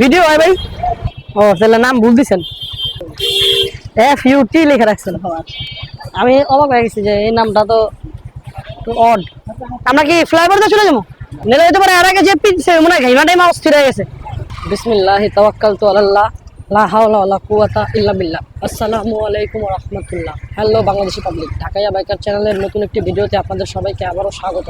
Video হয় ভাই? ও তাহলে নাম ভুল দিছেন। এফ ইউ টি লিখে রাখছেন। আমি অবাক হয়ে গেছি যে এই নামটা তো অড আমরা কি ফ্লাইওভার দিয়ে চলে যাব? নেলে যেতে পারে আর আগে যে পিনছে মনে হয় ঘাইমা টাইমা অস্থির হয়ে গেছে। বিসমিল্লাহ, তাওয়াক্কালতু আলাল্লাহ, লা হাওলা ওয়ালা কুওয়াতা ইল্লা বিল্লাহ। আসসালামু আলাইকুম ওয়া রাহমাতুল্লাহ। Hello Bangladeshi public Dhakaiya biker চ্যানেলের নতুন একটি ভিডিওতে আপনাদের সবাইকে আবারও স্বাগত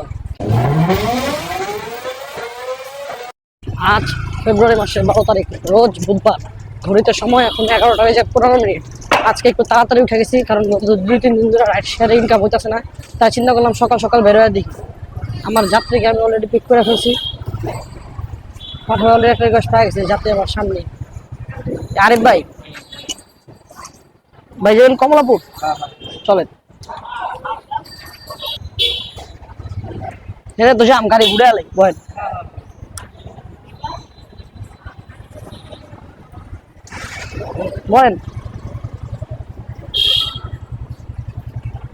আজ ফেব্রুয়ারি মাসের বারো তারিখ রোজ বুধবার। ঘড়িতে সময় এখন এগারোটা বেজে পনেরো মিনিট। আজকে একটু তাড়াতাড়ি উঠে গেছি কারণ গত দুই তিন দিন ধরে রাইড শেয়ারে ইনকাম হইতেছে না তাই চিন্তা করলাম সকাল সকাল বেরোয় দিই আমার যাত্রীকে আমি অলরেডি পিক করে ফেলছি। পাঠানো অলরেডি একটা রিকোয়েস্ট পাওয়া গেছে যাত্রী আমার সামনে। আরিফ ভাই। ভাই যাবেন কমলাপুর? চলেন। হ্যাঁ তো যাম গাড়ি ঘুরে আলাই বয়েন বলেন।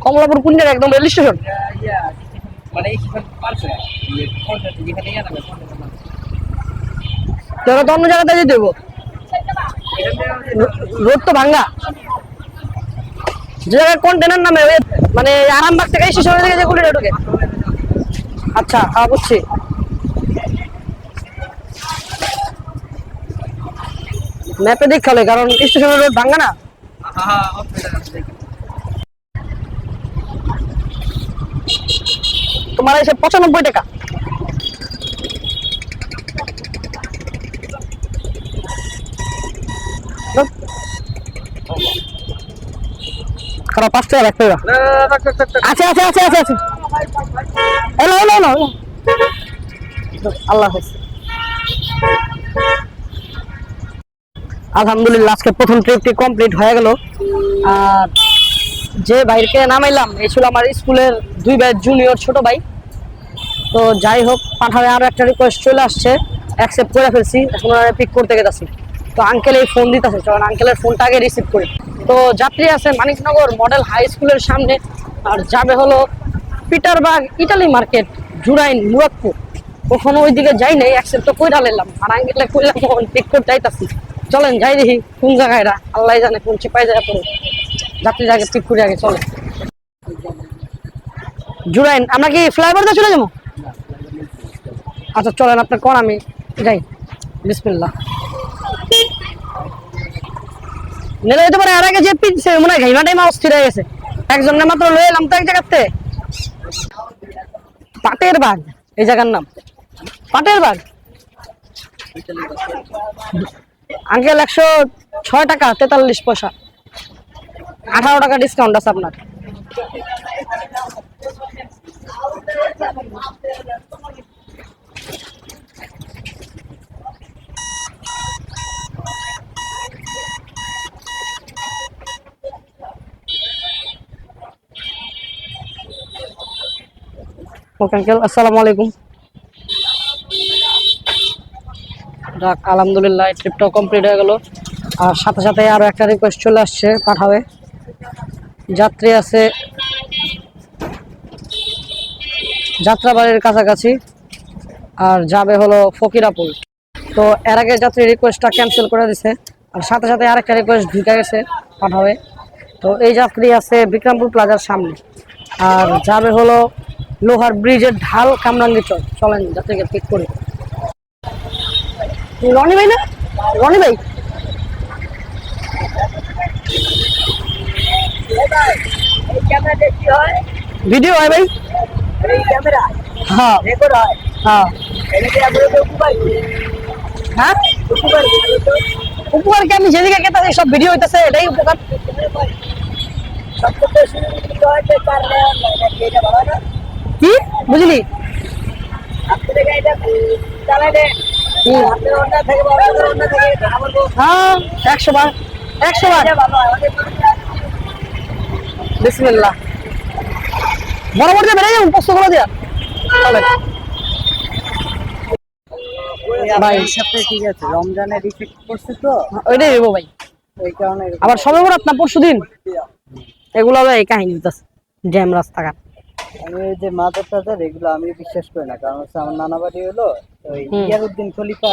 কমলাপুর কোন জায়গায়? একদম রেল স্টেশন? তোরা তো অন্য জায়গাতে যেতে দেবো রোড তো ভাঙ্গা। যে জায়গায় কন্টেনার নামে মানে আরামবাগ থেকে স্টেশনের দিকে যে গুলি ঢুকে আচ্ছা হ্যাঁ বুঝছি। ম্যাপে দেখালে কারণ স্টেশনের রোড ভাঙ্গা না। তোমার এসে পঁচানব্বই টাকা। খারাপ পাঁচ টাকা টাকা আছে আছে আছে আছে আছে। এলো এলো এলো। আল্লাহ হাফেজ। আলহামদুলিল্লাহ, আজকে প্রথম ট্রিপটি কমপ্লিট হয়ে গেল। আর যে ভাইকে নামাইলাম, এই ছিল আমার স্কুলের দুই ভাই জুনিয়র ছোট ভাই। তো যাই হোক পাঠাবে আরও একটা রিকোয়েস্ট চলে আসছে। অ্যাকসেপ্ট করে ফেলছি, এখন পিক করতে গেছি তো আঙ্কেল এই ফোন দিতেছে চলেন আঙ্কেলের ফোনটা আগে রিসিভ করি। তো যাত্রী আছে মানিকনগর মডেল হাই স্কুলের সামনে, আর যাবে হলো পিটারবাগ ইটালি মার্কেট, জুরাইন, মুরাদপুর। কখনো ওইদিকে যাই নাই অ্যাকসেপ্ট তো কইরা লাইলাম। আর আঙ্কেলে কইলাম পিক করতে যাইতাছি চলেন, যাই দেখি কোন জায়গায় আল্লাহ জানে কোন চিপাই যায় পড়ে যাত্রী আগে পিক করে আগে চলে জুরাইন, আমরা কি ফ্লাইওভার দিয়ে চলে যাব? আচ্ছা চলেন, আপনার কর আমি যাই। বিসমিল্লাহ। নেলে যেতে পারে আর আগে যে পিনছে মনে হয় ঘাইমা টাইমা অস্থির হয়ে গেছে। একজন মাত্র লয়ে এলাম তো এক জায়গাতে। পাটের বাগ, এই জায়গার নাম। পাটের বাগ। আঙ্কেল একশো ছয় টাকা, তেতাল্লিশ পয়সা। আঠারো টাকা ডিসকাউন্ট আছে আপনার। ওকে আঙ্কেল আসসালামু আলাইকুম। যাক আলহামদুলিল্লাহ, এই ট্রিপটাও কমপ্লিট হয়ে গেল। আর সাথে সাথে আরও একটা রিকোয়েস্ট চলে আসছে পাঠাবে। যাত্রী আছে যাত্রাবাড়ির কাছাকাছি, আর যাবে হলো ফকিরাপুর। তো এর আগে যাত্রী রিকোয়েস্টটা ক্যান্সেল করে দিছে, আর সাথে সাথে আরেকটা রিকোয়েস্ট ঢুকে গেছে পাঠাবে। তো এই যাত্রী আছে বিক্রমপুর প্লাজার সামনে। আর যাবে হলো লোহার ব্রিজের ঢাল কামরাঙ্গি চল চলেন যাত্রীকে পিক করি। রনি ভাই না? রনি ভাই। ভিডিও হয় ভাই? হ্যাঁ। হ্যাঁ। হ্যাঁ? উপকার কি আমি যেদিকে গেতে সব ভিডিও হইতেছে, এটাই উপকার কি? বুঝলি। হ্যাঁ একশো বার একশো বার। বিসমিল্লাহ। বরাবর যে বেড়ে যাব পোস্ত করে দেওয়া ভাই সপ্তাহে ঠিক আছে রমজানের ইফেক্ট পড়ছে তো? ওইটাই দেবো ভাই। ওই কারণে আবার সবে বরাত না পরশু দিন। এগুলো এই কাহিনী জ্যাম রাস্তাঘাট। আমি ওই যে মাদার টাদার এগুলো আমি বিশ্বাস করি না। কারণ হচ্ছে আমার নানা বাড়ি হলো ওই। ইয়ারউদ্দিন খলিফা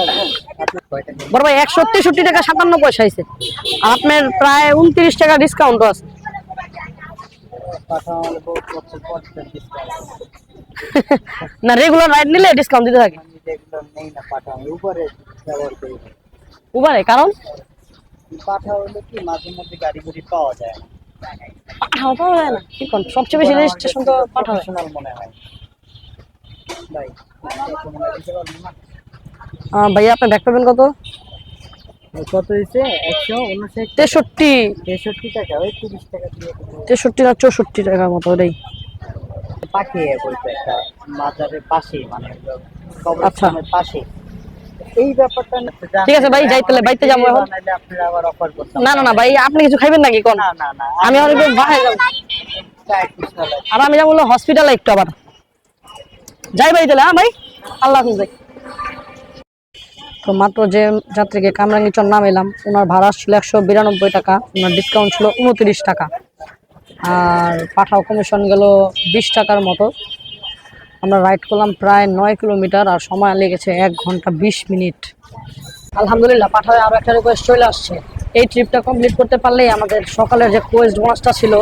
কয়টা বড় ভাই একশো তেষট্টি টাকা সাতান্ন পয়সা হয়েছে। আর আপনার প্রায় উনত্রিশ টাকা ডিসকাউন্টও আছে। ডিসকাউন্ট না রেগুলার রাইড নিলে ডিসকাউন্ট দিতে থাকে। উবারে কারণ? পাঠা হলো কি মাঝে মধ্যে গাড়ি গুড়ি পাওয়া যায়? না পাঠাও যায় না কি কোন? সবচেয়ে বেশি রেজিস্ট্রেশন তো পাঠাও মনে হয়। ভাই ভাইয়া আপনি ব্যাক পাবেন কত? কত হয়েছে একশো উনষাট তেষট্টি। তেষট্টি টাকা ওই তিরিশ টাকা। তেষট্টি না চৌষট্টি টাকার মতো ওটাই পাখি বলতে একটা মাজারের পাশে মানে আচ্ছা। কবরস্থানের পাশে এই ব্যাপারটা। ঠিক আছে ভাই, যাইতে হলে বাইতে যাব এখন। না না না ভাই আপনি কিছু খাইবেন নাকি কোন আমি অনেক বাসায় যাব। আর আমি যাব হসপিটালে একটু আবার যাই ভাই তাহলে হ্যাঁ ভাই আল্লাহ হাফিজ ভাই তো মাত্র যে যাত্রীকে কামরাঙ্গিচর নাম এলাম ওনার ভাড়া ছিল একশো বিরানব্বই টাকা ওনার ডিসকাউন্ট ছিল উনত্রিশ টাকা আর পাঠাও কমিশন গেল বিশ টাকার মতো আমরা রাইড করলাম প্রায় নয় কিলোমিটার আর সময় লেগেছে এক ঘণ্টা বিশ মিনিট। আলহামদুলিল্লাহ পাঠায় আরও একটা রিকোয়েস্ট চলে আসছে। এই ট্রিপটা কমপ্লিট করতে পারলেই আমাদের সকালের যে কোয়েস্ট বোনাসটা ছিল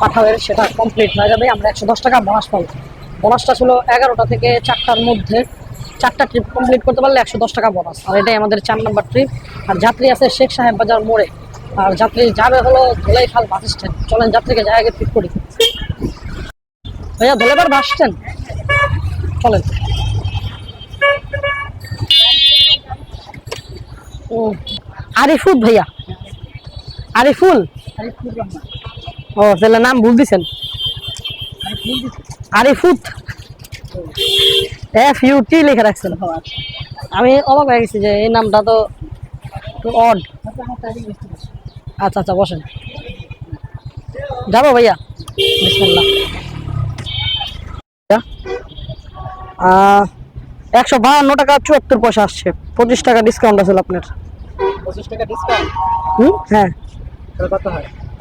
পাঠাওয়ের, সেটা কমপ্লিট হয়ে যাবে। আমরা একশো দশ টাকা বোনাস পাবো। বোনাসটা ছিল এগারোটা থেকে চারটার মধ্যে। চারটা ট্রিপ কমপ্লিট করতে পারলে একশো দশ টাকা বোনাস আর এটাই আমাদের চার নম্বর ট্রিপ আর যাত্রী আছে শেখ সাহেব বাজার মোড়ে। আর যাত্রী যাবে হলো ধোলাইখাল বাস স্ট্যান্ড চলেন যাত্রীকে জায়গায় পিক করি। ভাইয়া ধোলাইবার বাস স্ট্যান্ড চলেন ও, আরিফুল ভাইয়া। আরিফুল? ও, তাহলে নাম ভুল দিছেন। আরিফুত। এফ ইউ টি লিখে রাখছেন। আমি অবাক হয়ে গেছি যে এই নামটা তো অড আচ্ছা। আচ্ছা বসেন। যাব ভাইয়া। একশো বাহান্ন টাকা চুয়াত্তর পয়সা আসছে। পঁচিশ টাকা ডিসকাউন্ট আছে আপনার। পঁচিশ টাকা ডিসকাউন্ট হুম? হ্যাঁ।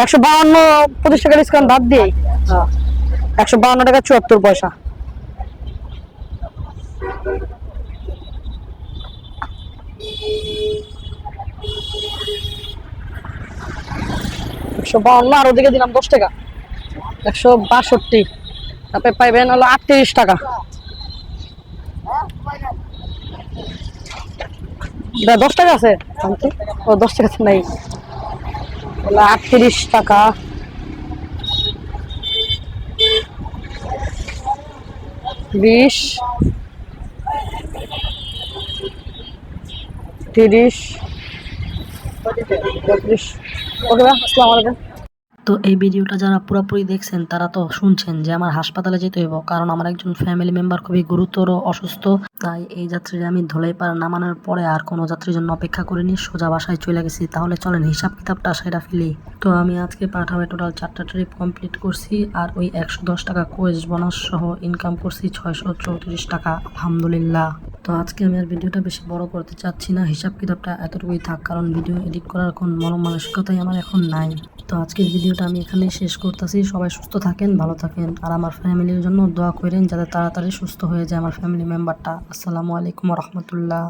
একশো বাহান্ন পঁচিশ টাকা ডিসকাউন্ট বাদ দিয়ে হ্যাঁ। একশো বাহান্ন টাকা চুয়াত্তর পয়সা। একশো বাহান্ন আর ওদিকে দিলাম দশ টাকা। একশো বাষট্টি। তারপরে পাইবেন হলো আটত্রিশ টাকা। দশ টাকা আছে? ও, দশ টাকা নাই। আটত্রিশ টাকা। বিশ। তিরিশ। বত্রিশ ওকে আসসালামু আলাইকুম। তো এই ভিডিওটা যারা পুরোপুরি দেখছেন, তারা তো শুনছেন যে আমার হাসপাতালে যেতে হইব, কারণ আমার একজন ফ্যামিলি মেম্বার খুবই গুরুতর অসুস্থ। তাই এই যাত্রীরা আমি ধোলাইপাড়া নামানোর পরে আর কোনো যাত্রীর জন্য অপেক্ষা করিনি, সোজা বাসায় চলে গেছি। তাহলে চলেন, হিসাব কিতাবটা সেটা ফেলি। তো আমি আজকে পাঠাবে টোটাল চারটা ট্রিপ কমপ্লিট করছি, আর ওই একশো দশ টাকা কোয়েস বোনাস সহ ইনকাম করছি ছয়শো চৌত্রিশ টাকা, আলহামদুলিল্লাহ। তো আজকে আমি আর ভিডিওটা বেশি বড় করতে চাচ্ছি না, হিসাব কিতাবটা এতটুকুই থাক, কারণ ভিডিও এডিট করার কোন মন মানসিকতাই আমার এখন নাই। তো আজকের ভিডিওটা আমি এখানেই শেষ করতেছি। সবাই সুস্থ থাকেন, ভালো থাকেন। আর আমার ফ্যামিলির জন্য দোয়া করেন যাতে তাড়াতাড়ি সুস্থ হয়ে যায় আমার ফ্যামিলি মেম্বারটা। আসসালামু আলাইকুম রহমতুল্লাহ।